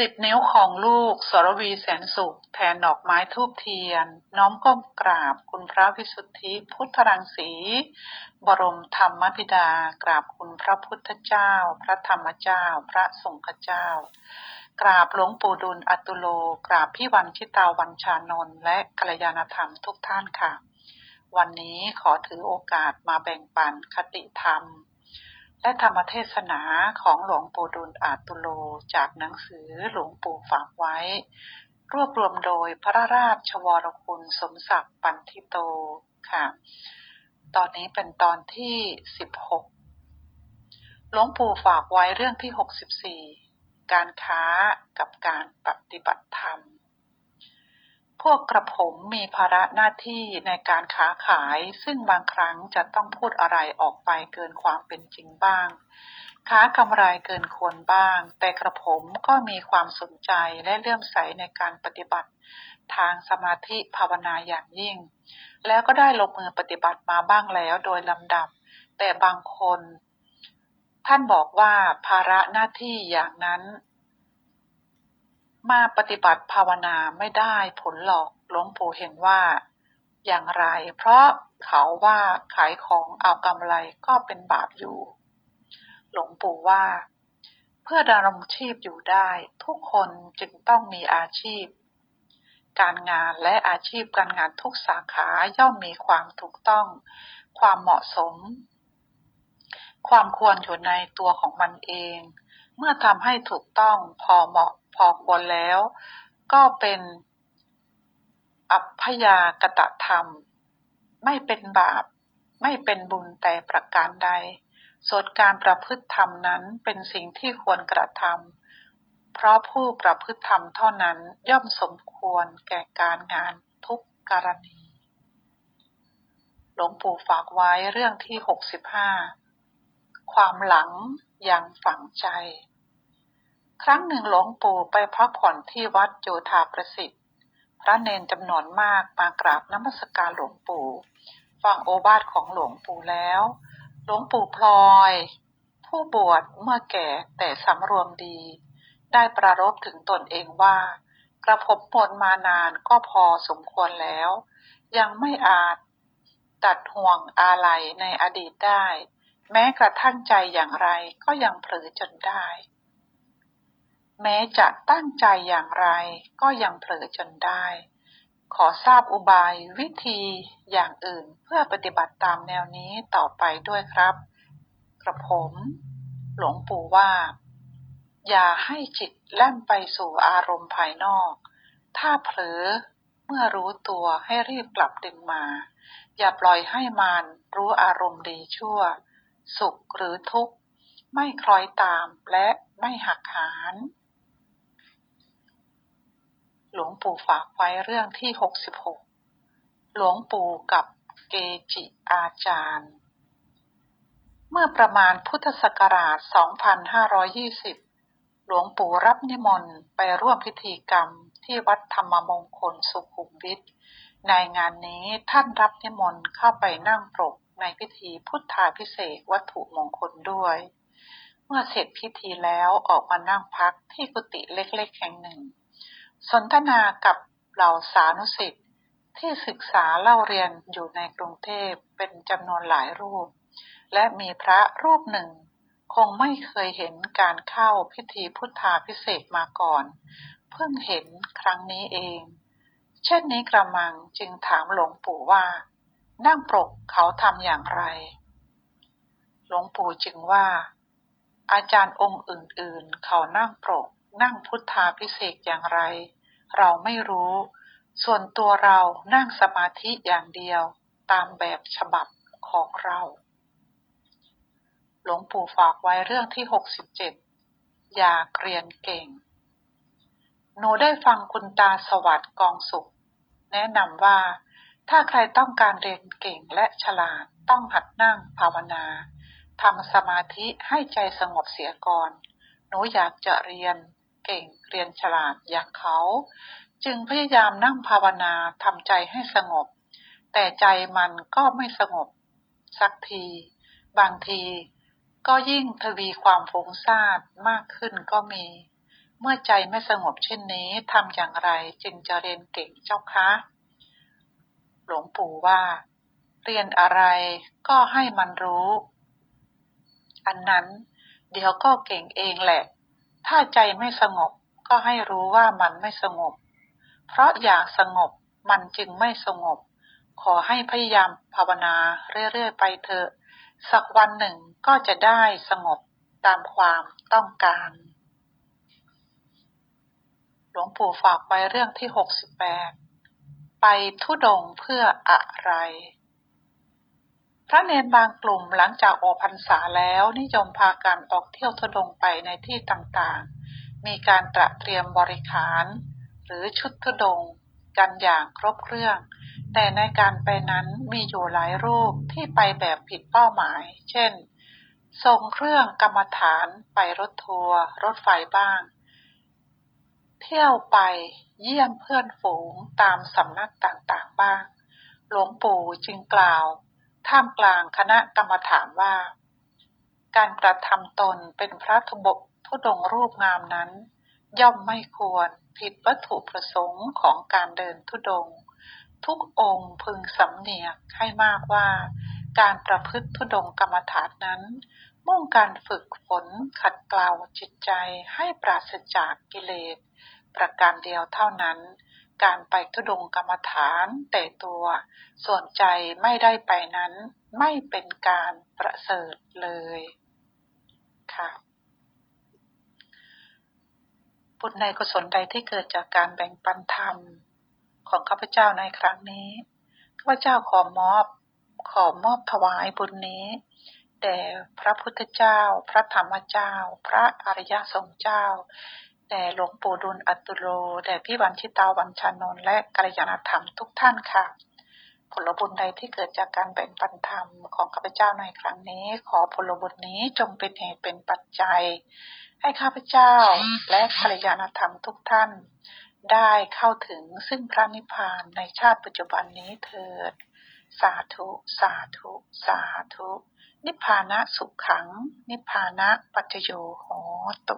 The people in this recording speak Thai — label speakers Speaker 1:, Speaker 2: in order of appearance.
Speaker 1: สิบนิ้วของลูกสรวีแสนสุข แทนดอกไม้ทูบเทียน น้อมก้มกราบคุณพระวิสุทธิพุทธรังสี บรมธรรมพิดากราบคุณพระพุทธเจ้า พระธรรมเจ้า พระสงฆ์เจ้า กราบหลวงปู่ดุลอตุโล กราบพี่วันชิตาวันชานนท์และกัลยาณธรรมทุกท่านค่ะ วันนี้ขอถือโอกาสมาแบ่งปันคติธรรม และธรรมเทศนาของหลวงปู่ดุลอาตุโลจากหนังสือหลวงปู่ฝากไว้ รวบรวมโดยพระราชวรคุณสมศักดิ์ปันทิโตค่ะ ตอนนี้เป็นตอนที่ 16 หลวงปู่ฝากไว้เรื่องที่ 64 การค้ากับการปฏิบัติธรรม พวกกระผมมีภาระหน้าที่ในการค้าขาย ซึ่งบางครั้งจะต้องพูดอะไรออกไปเกินความเป็นจริงบ้าง ค้ากำไรเกินควรบ้าง แต่กระผมก็มีความสนใจและเลื่อมใสในการปฏิบัติ ทางสมาธิภาวนาอย่างยิ่ง แล้วก็ได้ลงมือปฏิบัติมาบ้างแล้วโดยลำดับ แต่บางคน ท่านบอกว่าภาระหน้าที่อย่างนั้น มาปฏิบัติภาวนาไม่ได้ผลหรอกหลวงปู่เห็นว่า อย่างไร เพราะเขาว่าขายของเอากำไรก็เป็นบาปอยู่ หลวงปู่ว่า เพื่อดำรงชีพอยู่ได้ ทุกคนจึงต้องมีอาชีพ การงานและอาชีพการงานทุกสาขาย่อมมีความถูกต้อง ความเหมาะสม ความควรอยู่ในตัวของมันเอง เมื่อทำให้ถูกต้องพอเหมาะพอควรแล้ว ก็เป็นอัพยากตธรรม ไม่เป็นบาป ไม่เป็นบุญแต่ประการใด ส่วนการประพฤติธรรมนั้นเป็นสิ่งที่ควรกระทำเพราะผู้ประพฤติธรรมเท่านั้นย่อมสมควรแก่การงานทุกกรณี หลวงปู่ฝากไว้เรื่องที่ 65 ความหลังยังฝังใจ ครั้งหนึ่งหลวงปู่ไปพักผ่อนที่วัดโยธาประสิทธิ์ พระเนนจำนวนมากมากราบนมัสการหลวงปู่ ฟังโอวาทของหลวงปู่แล้ว หลวงปู่พลอย ผู้บวชเมื่อแก่แต่สำรวมดี ได้ประรบถึงตนเองว่า กระผมบวชมานานก็พอสมควรแล้ว ยังไม่อาจตัดห่วงอาลัยในอดีตได้ แม้กระทั่งใจอย่างไรก็ยังเผลอจนได้ แม้จะตั้งใจอย่างไรก็ยังเผลอจนได้ ขอทราบอุบายวิธีอย่างอื่นเพื่อปฏิบัติตามแนวนี้ต่อไปด้วยครับ กระผม หลวงปู่ว่า อย่าให้จิตแล่นไปสู่อารมณ์ภายนอก ถ้าเผลอเมื่อรู้ตัวให้รีบกลับดึงมา อย่าปล่อยให้มานรู้อารมณ์ดีชั่ว สุขหรือทุกข์ ไม่คล้อยตามและไม่หักหาน หลวงปู่ฝากไว้เรื่องที่66หลวงปู่กับเกจิอาจารย์ เมื่อประมาณพุทธศักราช 2520 หลวงปู่รับนิมนต์ไปร่วมพิธีกรรมที่วัดธรรมมงคลสุขุมวิทในงานนี้ท่านรับนิมนต์เข้าไปนั่งปรกในพิธีพุทธาพิเศษวัตถุมงคลด้วย เมื่อเสร็จพิธีแล้วออกมานั่งพักที่กุฏิเล็กๆแห่งหนึ่ง สนทนากับเหล่าสานุสิทธิ์ที่ศึกษาเล่าเรียนอยู่ในกรุงเทพเป็นจำนวนหลายรูป และมีพระรูปหนึ่ง คงไม่เคยเห็นการเข้าพิธีพุทธาพิเศษมาก่อน เพิ่งเห็นครั้งนี้เอง เช่นนี้กระมังจึงถามหลวงปู่ว่า นั่งปรกเขาทำอย่างไร หลวงปู่จึงว่า อาจารย์องค์อื่นๆ เขานั่งปรกนั่งพุทธาพิเศษอย่างไร เราไม่รู้ ส่วนตัวเรานั่งสมาธิอย่างเดียวตามแบบฉบับของเรา หลวงปู่ฝากไว้เรื่องที่ 67 อยากเรียนเก่ง หนูได้ฟังคุณตาสวัสดิ์กองสุข แนะนำว่าถ้าใครต้องการเรียนเก่งและฉลาดต้องหัดนั่งภาวนาทำสมาธิให้ใจสงบเสียก่อน หนูอยากจะเรียน เก่งเรียนฉลาดอย่างเขา จึงพยายามนั่งภาวนาทำใจให้สงบ แต่ใจมันก็ไม่สงบ สักที บางที ก็ยิ่งทวีความฟุ้งซ่านมากขึ้นก็มี เมื่อใจไม่สงบเช่นนี้ทำอย่างไรจึงจะเรียนเก่งเจ้าคะหลวงปู่ว่า เรียนอะไรก็ให้มันรู้ อันนั้นเดี๋ยวก็เก่งเองแหละ ถ้าใจไม่สงบก็ให้รู้ว่ามันไม่สงบ เพราะอยากสงบมันจึงไม่สงบ ขอให้พยายามภาวนาเรื่อย ๆ ไปเถอะ สักวันหนึ่งก็จะได้สงบตามความต้องการ หลวงปู่ฝากไว้เรื่องที่หกสิบแปดไปทุดงเพื่ออะไร พระเนนบางกลุ่มหลังจากออกพรรษาแล้วนิยมพากันออกเที่ยวทดงไปในที่ต่างๆ มีการตระเตรียมบริขาร หรือชุดทดงกันอย่างครบเครื่อง แต่ในการไปนั้นมีอยู่หลายรูปที่ไปแบบผิดเป้าหมาย เช่นส่งเครื่องกรรมฐานไปรถทัวร์รถไฟบ้าง เที่ยวไปเยี่ยมเพื่อนฝูงตามสำนักต่างๆบ้าง หลวงปู่จึงกล่าว ท่ามกลางคณะกรรมฐานว่า การกระทำตนเป็นพระทุบกทุดงรูปงามนั้น ย่อมไม่ควรผิดวัตถุประสงค์ของการเดินทุดง ทุกองค์พึงสำเนียกให้มากว่า การประพฤติทุดงกรรมฐานนั้น มุ่งการฝึกฝนขัดเกลาจิตใจให้ปราศจากกิเลส ประการเดียวเท่านั้น การไปทุดงกรรมฐานแต่ตัวส่วนใจไม่ได้ไปนั้นไม่เป็นการประเสริฐเลยค่ะบุญในกุศลใดที่เกิดจากการแบ่งปันธรรมของข้าพเจ้าในครั้งนี้ ข้าพเจ้าขอมอบ ขอมอบถวายบุญนี้แด่พระพุทธเจ้า พระธรรมเจ้า พระอริยสงฆ์เจ้า แด่หลวงปู่ดุลอัตุโลแด่พี่วันชิตาวันชานนท์และกัลยาณธรรมทุกท่านค่ะ ผลบุญใดที่เกิดจากการแบ่งปันธรรมของข้าพเจ้าในครั้งนี้ ขอผลบุญนี้จงเป็นเหตุเป็นปัจจัย ให้ข้าพเจ้าและกัลยาณธรรมทุกท่าน ได้เข้าถึงซึ่งพระนิพพานในชาติปัจจุบันนี้เถิด สาธุ สาธุ สาธุ นิพพานะสุขขัง นิพพานะปัจจโยโหตุ